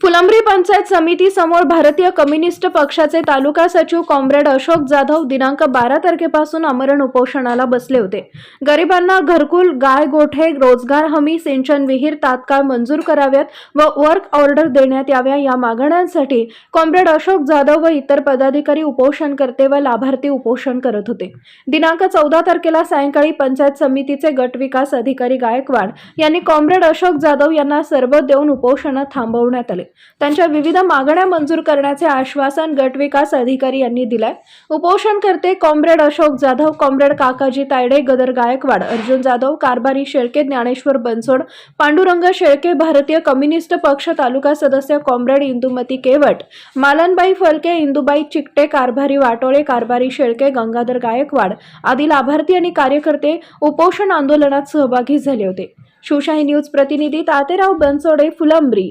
फुलंब्री पंचायत समिती समोर भारतीय कम्युनिस्ट पक्षाचे तालुका सचिव कॉम्रेड अशोक जाधव दिनांक बारा तारखेपासून आमरण उपोषणाला बसले होते. गरिबांना घरकुल गाय गोठे रोजगार हमी सिंचन विहीर तात्काळ मंजूर कराव्यात व वर्क ऑर्डर देण्यात याव्या या मागण्यांसाठी कॉम्रेड अशोक जाधव व इतर पदाधिकारी उपोषणकर्ते व लाभार्थी उपोषण करत होते. दिनांक चौदा तारखेला सायंकाळी पंचायत समितीचे गट विकास अधिकारी गायकवाड यांनी कॉम्रेड अशोक जाधव यांना सर्व देऊन उपोषण थांबवण्यात आले. त्यांच्या विविध मागण्या मंजूर करण्याचे आश्वासन गट विकास अधिकारी यांनी दिलाय. उपोषणकर्ते कॉम्रेड अशोक जाधव कॉम्रेड काकाजी तायडे गदर गायकवाड अर्जुन जाधव कारभारी शेळके ज्ञानेश्वर बनसोड पांडुरंग शेळके भारतीय कम्युनिस्ट पक्ष तालुका सदस्य कॉम्रेड इंदुमती केवट मालनबाई फलके इंदुबाई चिकटे कारभारी वाटोळे कारभारी शेळके गंगाधर गायकवाड आदी लाभार्थी आणि कार्यकर्ते उपोषण आंदोलनात सहभागी झाले होते. शिवशाही न्यूज प्रतिनिधी तातेराव बनसोडे फुलंब्री.